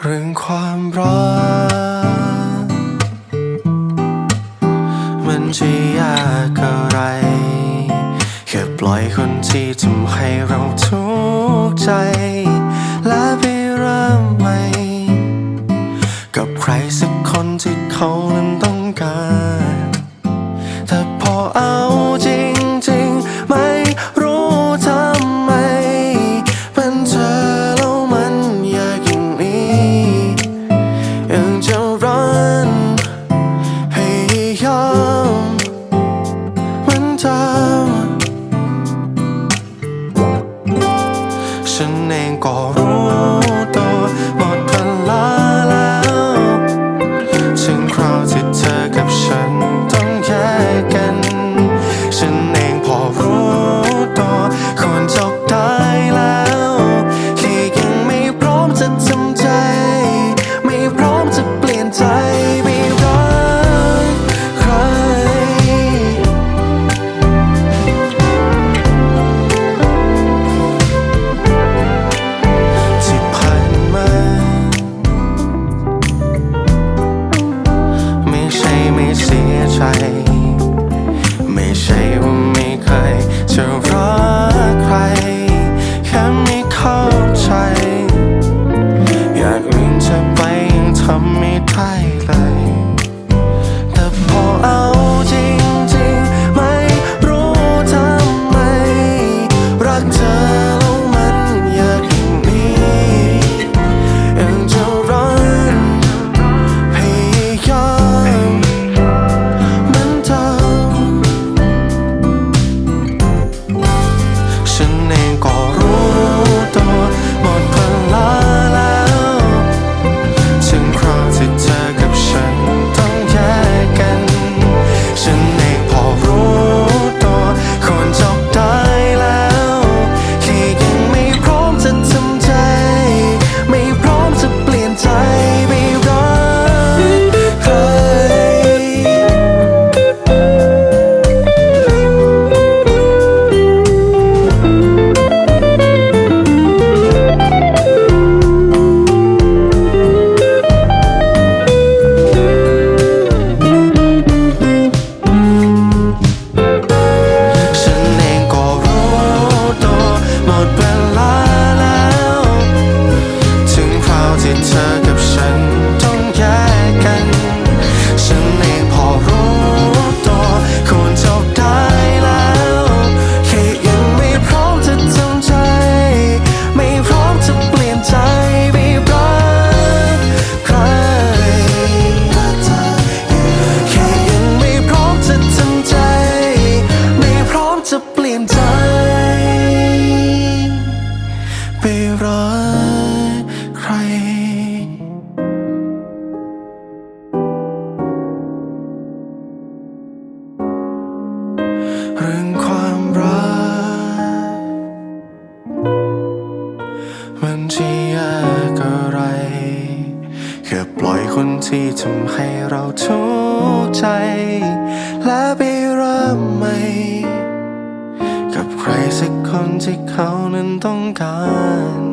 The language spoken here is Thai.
เรื่องความรัก มันจะยากอะไร แค่ปล่อยคนที่ทำให้เราทุกข์ใจ และไปเริ่มใหม่ กับใครสักคนที่เขานั้นต้องการ แต่พอเอา ก็รู้ตัว ไปรักใคร เรื่องความรัก มันจะยากอะไรแค่ปล่อยคนที่ทำให้เราทุกใจ และไปเริ่มใหม่ สักคนที่เขานั้นต้องการ